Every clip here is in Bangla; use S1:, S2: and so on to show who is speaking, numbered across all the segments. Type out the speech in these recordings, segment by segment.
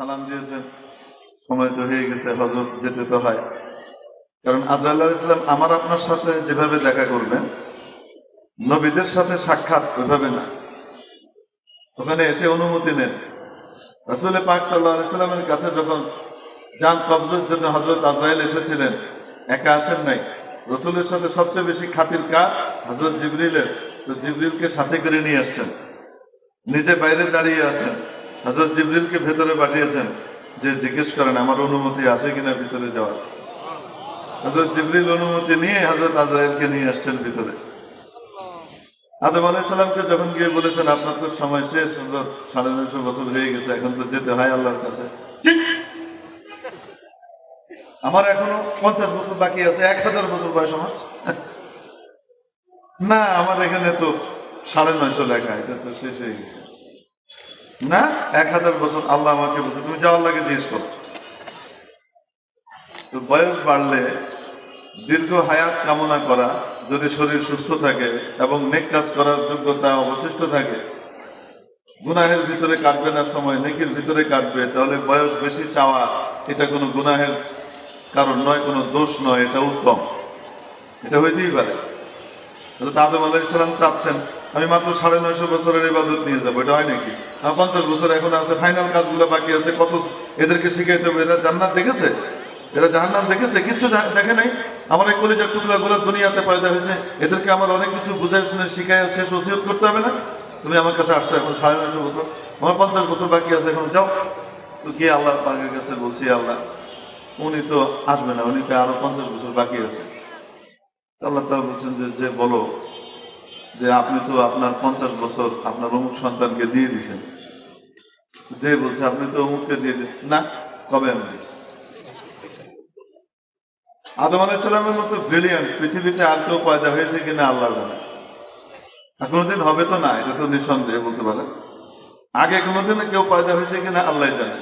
S1: সালাম দিয়েছেন সময় তো হয়ে গেছে হজরত যেতে তো হয়। কারণ আজরাল্লাহ ইসলাম আমার আপনার সাথে যেভাবে দেখা করবেন, নবীদের সাথে সাক্ষাৎ ওইভাবে না। ওখানে এসে অনুমতি নেন। রাসুল পাক সাল্লাহ ইসলামের কাছে যখন যান কবজের জন্য হজরত আজরাইল এসেছিলেন, একা আসেন নাই। রসুলের সাথে সবচেয়ে বেশি খাতির কার? হজরত জিবরিলের। তো জিবরিলকে সাথে করে নিয়ে আসছেন। নিজে বাইরে দাঁড়িয়ে আছেন। হজরত জিবরিলকে ভেতরে পাঠিয়েছেন যে জিজ্ঞেস করেন, আমার অনুমতি আছে কিনা ভিতরে যাওয়ার? হজরত জিবরিল অনুমতি নিয়ে হজরত আজরাইলকে নিয়ে আসছেন ভিতরে। আদম আলাইসাল্লামকে যখন গিয়ে বলেছেন, আপনার তো সময় শেষ হজরত সাড়ে নয়শো বছর হয়ে গেছে, এখন তো যেতে হয় আল্লাহর কাছে। আমার এখনও পঞ্চাশ বছর বাকি আছে, এক হাজার বছর বয়স আমার। না, আমার এখানে তো সাড়ে নয়শো লেখা, এটা তো শেষ হয়ে গেছে। না? এক হাজার বছর আল্লাহ আমাকে বলছে, তুমি যাওয়ার লাগে জিজ্ঞেস করো। তো বয়স বাড়লে দীর্ঘ হায়াত কামনা করা, যদি শরীর সুস্থ থাকে এবং নেক কাজ করার যোগ্যতা অবশিষ্ট থাকে, গুনাহের ভিতরে কাটবে না সময়, নেকির ভিতরে কাটবে, তাহলে বয়স বেশি চাওয়া, এটা কোনো গুনাহের কারণ নয়, কোনো দোষ নয়, এটা উত্তম। এটা হইতেই পারে। হযরত আদম আলাহ ইসলাম চাচ্ছেন আমি মাত্র সাড়ে নয়শো বছরের ইবাদত নিয়ে যাব, এটা হয় নাকি? পঞ্চাশ বছর এখন আছে ফাইনাল কাজগুলো বাকি আছে, কত এদেরকে শিখাইতে হবে, এরা জান্নাত দেখেছে? এরা জাহান্নাম দেখেছে? কিচ্ছু জা- দেখে নাই? আমার এই কলিজার টুকরাগুলো দুনিয়াতে পয়দা হয়েছে, এদেরকে আমার অনেক কিছু বুঝাই শুনে শিখাই শেষ ওসিয়ত করতে হবে না? তুমি আমার কাছে আসছো এখন সাড়ে নয়শো বছর, আমার পঞ্চাশ বছর বাকি আছে, এখন যাও। তো গিয়ে আল্লাহ পাকের কাছে বলছি আল্লাহ, উনি তো আসবে না, উনি তো আরও পঞ্চাশ বছর বাকি আছে। আল্লাহ তাআলা বলছেন যে বলো যে আপনি তো আপনার পঞ্চাশ বছর আপনার অমুক সন্তানকে দিয়ে দিছেন। যে বলছে, আপনি তো অমুককে দিয়ে দিন না, কবে আমি দিয়েছি আদম আলাইসাল্লামের মতো ব্রিলিয়ান্ট পৃথিবীতে আর কেউ পয়দা হয়েছে কিনা আল্লাহ জানে। কোনোদিন হবে তো না, এটা তো নিঃসন্দেহে বলতে পারে আগে কোনোদিন কেউ পয়দা হয়েছে কিনা আল্লাহ জানে।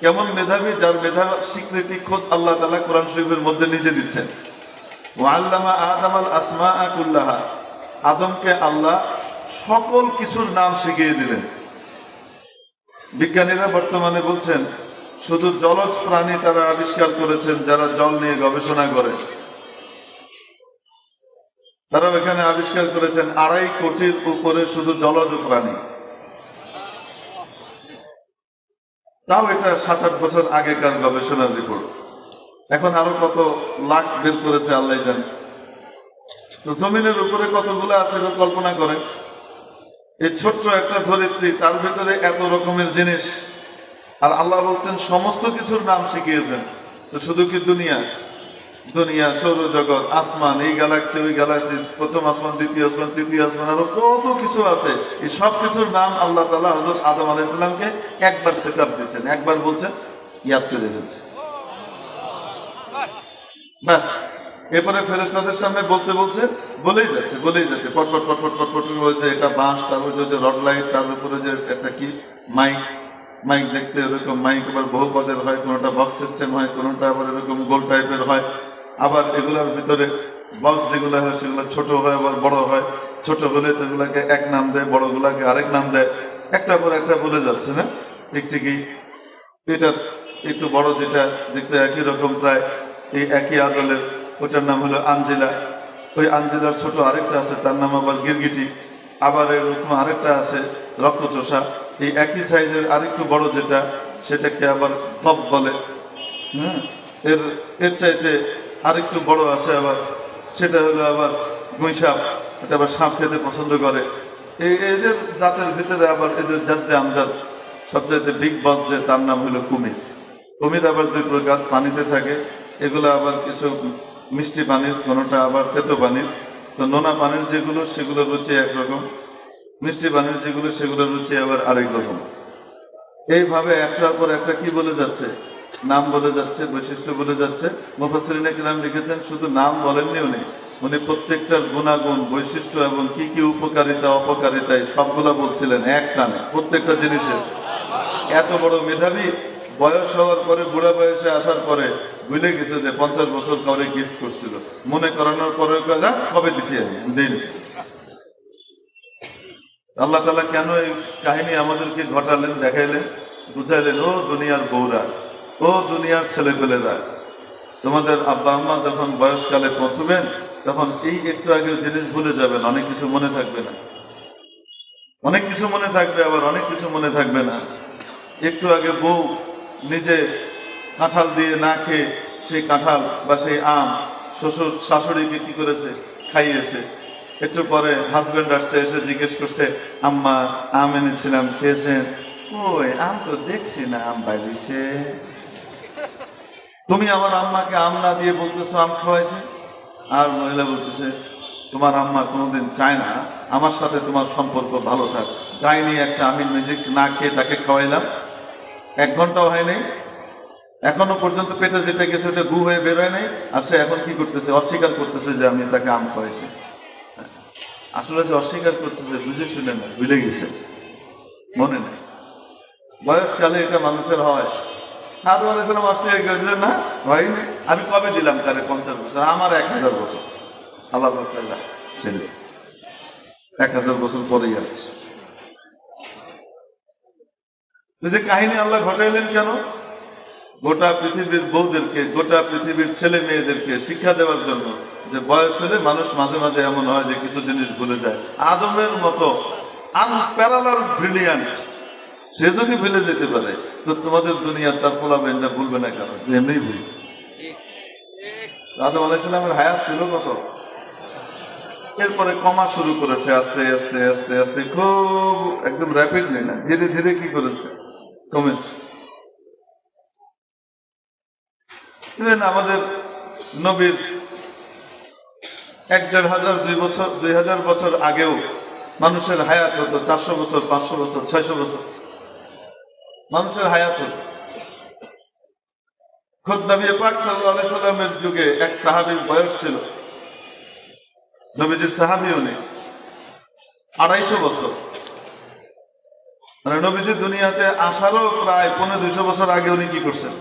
S1: কেমন মেধাবী যার মেধা স্বীকৃতি খোঁজ আল্লাহ তালা কোরআন শরীফের মধ্যে নিজে দিচ্ছেন। ওয়াল্লামা আদম আল আসমা আকুল্লাহা আদমকে আল্লাহ সকল কিছুর নাম শিখিয়ে দিলেন। বিজ্ঞানীরা বর্তমানে বলছেন, শুধু জলজ প্রাণী তারা আবিষ্কার করেছেন যারা জল নিয়ে গবেষণা করে। তারা এখানে আবিষ্কার করেছেন আড়াই কোটির উপরে শুধু জলজ প্রাণী। তাও এটা সাত আট বছর আগেকার গবেষণার রিপোর্ট। এখন আরও কত লাখ বের করেছে আল্লাহ জান। তো জমিনের উপরে কতগুলো আছে কল্পনা করে। এই ছোট্ট একটা ধরিত্রী, তার ভিতরে এত রকমের জিনিস। আর আল্লাহ বলছেন, সমস্ত কিছুর নাম শিখিয়েছেন। তো শুধু কি দুনিয়া? দুনিয়া, সৌরজগৎ, আসমান, এই গ্যালাক্সি ওই গ্যালাক্সি প্রথম আসমান, দ্বিতীয় আসমান, তৃতীয় আসমান, আরও কত কিছু আছে। এই সব কিছুর নাম আল্লাহ তালা হজরত আদম আলাইসালামকে একবার সেট আপ দিচ্ছেন একবার বলছেন, ইয়াদ করে ফেলছে। ব্যাস এরপরে ফেরেস্তাদের সামনে বলতে বলছে, বলেই যাচ্ছে বলেই যাচ্ছে পটপট পটপট পটপট বলছে এটা বাঁশ তারপর যে রড লাইট, তার উপরে যে একটা কি, মাইক মাইক দেখতে এরকম, মাইক আবার বহু পদের হয়, কোনোটা বক্স সিস্টেম হয়, কোনোটা আবার এরকম গোল টাইপের হয়, আবার এগুলোর ভিতরে বক্স যেগুলো হয়, সেগুলো ছোট হয়, আবার বড় হয়, ছোট হলে তো এগুলাকে এক নাম দেয়, বড়গুলাকে আরেক নাম দেয় একটা পর একটা বলে যাচ্ছে, না? ঠিক, ঠিকই। এটা একটু বড় যেটা, দেখতে একই রকম প্রায়, এই একই আদলের ওটার নাম হলো আঞ্জিলা ওই আঞ্জিলার ছোট আরেকটা আছে, তার নাম আবার গিরগিটি। আবার এরকম আরেকটা আছে, রক্তচোষা। এই একই সাইজের আরেকটু বড় যেটা, সেটাকে আবার ধপ বলে। হ্যাঁ এর এর চাইতে আরেকটু বড় আছে আবার, সেটা হলো আবার গুঁইসাপ। এটা আবার সাপ খেতে পছন্দ করে। এই, এদের জাতের ভিতরে আবার এদের জাতে আমজাদ। সবচাইতে বিগ বস যে, তার নাম হলো কুমির। কুমির আবার দুই প্রকার, পানিতে থাকে। এগুলো আবার কিছু মিষ্টি পানির কোনোটা আবার তেতো পানির। তো নোনা পানির যেগুলো সেগুলো রুচি একরকম। মিষ্টি পানির যেগুলো সেগুলো রুচি আবার আরেক রকম। এইভাবে একটার পর একটা কি বলে যাচ্ছে? নাম বলে যাচ্ছে, বৈশিষ্ট্য বলে যাচ্ছে। মুফাসরিনে কিরাম লিখেছেন, শুধু নাম বলেননি উনি। উনি প্রত্যেকটার গুণাগুণ, বৈশিষ্ট্য এবং কি কি উপকারিতা, অপকারিতা সবগুলা বলছিলেন এক টানে, প্রত্যেকটা জিনিসের এত বড় মেধাবী বয়স হওয়ার পরে, বুড়া বয়সে আসার পরে ভুলে গেছে যে পঞ্চাশ বছর কাউরে গিফট করছিল। মনে করানোর পরে যা, কবে দিছি দিন আল্লাহ তালা কেন এই কাহিনী আমাদেরকে ঘটালেন, দেখাইলেন? বুঝাইলেন, ও দুনিয়ার বউরা, ও দুনিয়ার ছেলেপেলেরা, তোমাদের আব্বা আম্মা যখন বয়সকালে পৌঁছবেন, তখন এই একটু আগের জিনিস ভুলে যাবেন, অনেক কিছু মনে থাকবে না। অনেক কিছু মনে থাকবে, আবার অনেক কিছু মনে থাকবে না। একটু আগে বউ নিজে কাঁঠাল দিয়ে না খেয়ে সেই কাঁঠাল বা সেই আম শ্বশুর শাশুড়িকে কি করেছে, খাইয়েছে। একটু পরে হাজবেন্ড আসছে, এসে জিজ্ঞেস করছে, আম্মা, আম এনেছিলাম, খেয়েছেন? ওই, আম তো দেখছি না, আম বাইরিছে তুমি আমার আম্মাকে আম না দিয়ে বলতেছো আম খাওয়াইছে? আর মহিলা বলতেছে, তোমার আম্মা কোনোদিন চায় না, আমার সাথে তোমার সম্পর্ক ভালো থাক। তাই নিয়ে একটা আমি নিজে না খেয়ে তাকে খাওয়াইলাম এক ঘন্টাও হয়নি এখনও পর্যন্ত পেটে যেটা গেছে ওটা গু হয়ে বেরোয় নাই। আর সে এখন কি করতেছে? অস্বীকার করতেছে যে আমি তাকে আম খাওয়াইছি। আসলে যে অস্বীকার করতেছে বুঝে শুনে না, ভুলে গেছে। মনে নেই। বয়সকালে এটা মানুষের হয়। আদম আলাইসালাম অস্ট্রেলিয়া গেছে না হয়নি আমি কবে দিলাম তাহলে পঞ্চাশ বছর? আমার এক হাজার বছর। আল্লাহ ছেলে এক হাজার বছর পরেই আছে তো যে কাহিনী আল্লাহ ঘটাইলেন কেন? গোটা পৃথিবীর বউদেরকে, গোটা পৃথিবীর ছেলে মেয়েদেরকে শিক্ষা দেওয়ার জন্য যে বয়স হলে মানুষ মাঝে মাঝে এমন হয় যে কিছু জিনিস ভুলে যায়। আদমের মতো সে যদি ভুলে যেতে পারে, তো তোমাদের দুনিয়ার তার পোলাবেন না ভুলবে না কেন? এমনি ভুল। আদম আলাইসালামের হায়াত ছিল কত? এরপরে কমা শুরু করেছে, আস্তে আস্তে আস্তে আস্তে, খুব একদম র্যাপিডলি না, ধীরে ধীরে কি করেছে? কমেছে ইভেন আমাদের নবীর এক দেড় হাজার, দুই বছর, দুই হাজার বছর আগেও মানুষের হায়াত হতো, চারশো বছর, পাঁচশো বছর, ছয়শো বছর। মানুষের হায়াত হতো। খোদ নবী পাক সাল্লামের যুগে এক সাহাবীর বয়স ছিল। নবীজির সাহাবি উনি আড়াইশো বছর। নবীজি দুনিয়াতে আসারও প্রায় পনেরো দুইশো বছর আগে উনি কি করছেন?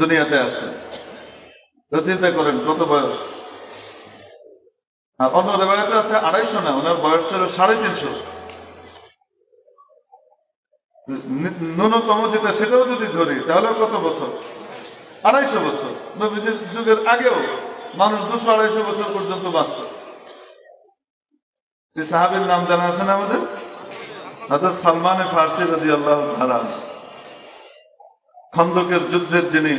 S1: দুনিয়াতে আসছেন। চিন্তা করেন, কত বয়স? আর অন্য রেবায়তে আছে আড়াইশো না, ওনার বয়স ছিল সাড়ে তিনশো। ন্যূনতম যেটা সেটাও যদি ধরি, তাহলে কত বছর? আড়াইশো বছর। নবীজির যুগের আগেও মানুষ দুশো আড়াইশো বছর পর্যন্ত বাঁচত। সাহাবের নাম জানা আছে না আমাদের? অর্থাৎ সালমান ফার্সি রাজি আল্লাহ খন্দকের যুদ্ধের যিনি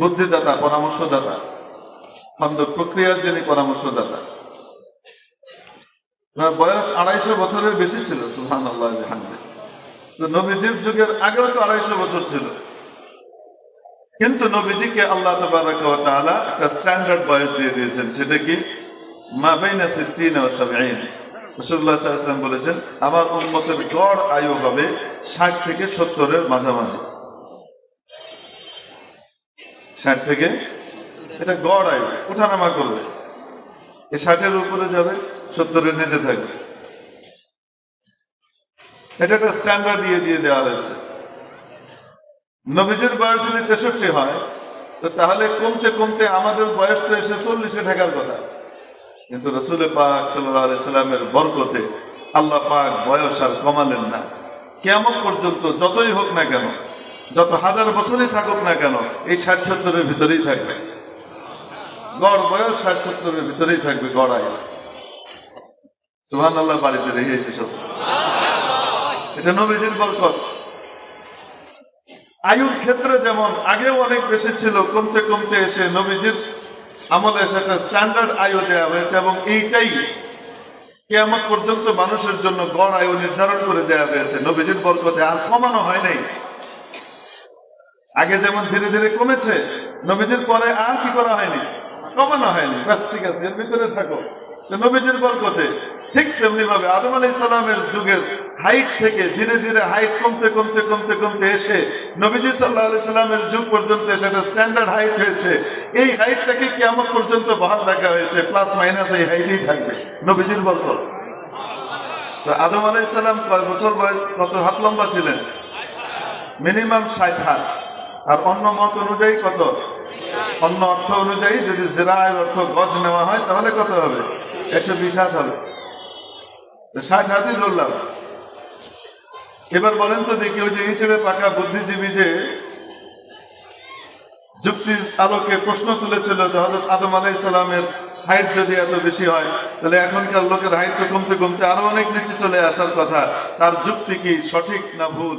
S1: বুদ্ধিদাতা, পরামর্শদাতা, খন্দক প্রক্রিয়ার যিনি পরামর্শদাতা বয়স আড়াইশো বছরের বেশি ছিল সুহান আল্লাহ নবীজির যুগের আগেও তো আড়াইশো বছর ছিল। কিন্তু নবীজিকে আল্লাহ ওয়া একটা স্ট্যান্ডার্ড বয়স দিয়ে দিয়েছেন, সেটা কি? মা বাইনা সিদ্দিন ওয়া সাবঈন। ওয়াসাল্লাম বলেছেন, আমার উম্মতের গড় আয়ু হবে 60 থেকে সত্তরের মাঝামাঝি। 60 থেকে এটা গড় আয়ু ওঠানামা করবে এ 60 এর উপরে যাবে 70 এর নিচে থাকবে। এটা একটা স্ট্যান্ডার্ড দিয়ে দিয়ে দেওয়া হয়েছে। নবীজের বয়স যদি তেষট্টি হয়, তো তাহলে কমতে কমতে আমাদের বয়স তো এসে চল্লিশে ঢাকার কথা। কিন্তু রসুল পাক সাল্লামের বরকতে আল্লাহ পাক বয়স আর কমালেন না। কেমন পর্যন্ত যতই হোক না কেন, যত হাজার বছরই থাকুক না কেন, এই ষাট সত্তরের ভিতরেই থাকবে। গড় বয়স ষাট সত্তরের ভিতরেই থাকবে, গড় আয়। সুহান আল্লাহ বাড়িতে রেখেছে সত্য এটা নবীজির বরকত। আয়ুর ক্ষেত্রে যেমন, আগেও অনেক বেশি ছিল, কমতে কমতে এসে নবীজির আমলে সেটা স্ট্যান্ডার্ড আয়ু দেওয়া হয়েছে এবং এইটাই কেয়ামত পর্যন্ত মানুষের জন্য গড় আয়ু নির্ধারণ করে দেওয়া হয়েছে। নবীজির বরকতে আর কমানো হয় নাই। আগে যেমন ধীরে ধীরে কমেছে, নবীজির পরে আর কি করা হয়নি? কমানো হয়নি। ব্যাস, ঠিক আছে, এর ভিতরে থাকো। নবীজির বরকতে ঠিক তেমনি ভাবে আদম আলী সালামের যুগের হাইট থেকে ধীরে ধীরে হাইট কমতে কমতে কমতে কমতে এসে নবীজি সাল্লাহ আলি সাল্লামের যুগ পর্যন্ত সেটা স্ট্যান্ডার্ড হাইট হয়েছে। এই হাইটটাকে কেমন পর্যন্ত বহাল রাখা হয়েছে প্লাস মাইনাস এই হাইটেই থাকবে, নবীজির বরকত তো আদম আলাই সাল্লাম কয় বছর বয়স? কত হাত লম্বা ছিলেন? মিনিমাম ষাট হাত। আর অন্য মত অনুযায়ী কত? অন্য অর্থ অনুযায়ী যদি জেরায়ের অর্থ গজ নেওয়া হয়, তাহলে কত হবে? একশো বিশ হাত হবে। ষাট হাতই ধরলাম। এবার বলেন তো দেখি ওই যে ইঁচড়ে পাকা বুদ্ধিজীবী যে যুক্তির আলোকে প্রশ্ন তুলেছিল যে হজরত আদম আলাই সালামের হাইট যদি এত বেশি হয়, তাহলে এখনকার লোকের হাইট তো কমতে কমতে আরও অনেক নিচে চলে আসার কথা। তার যুক্তি কি সঠিক না ভুল?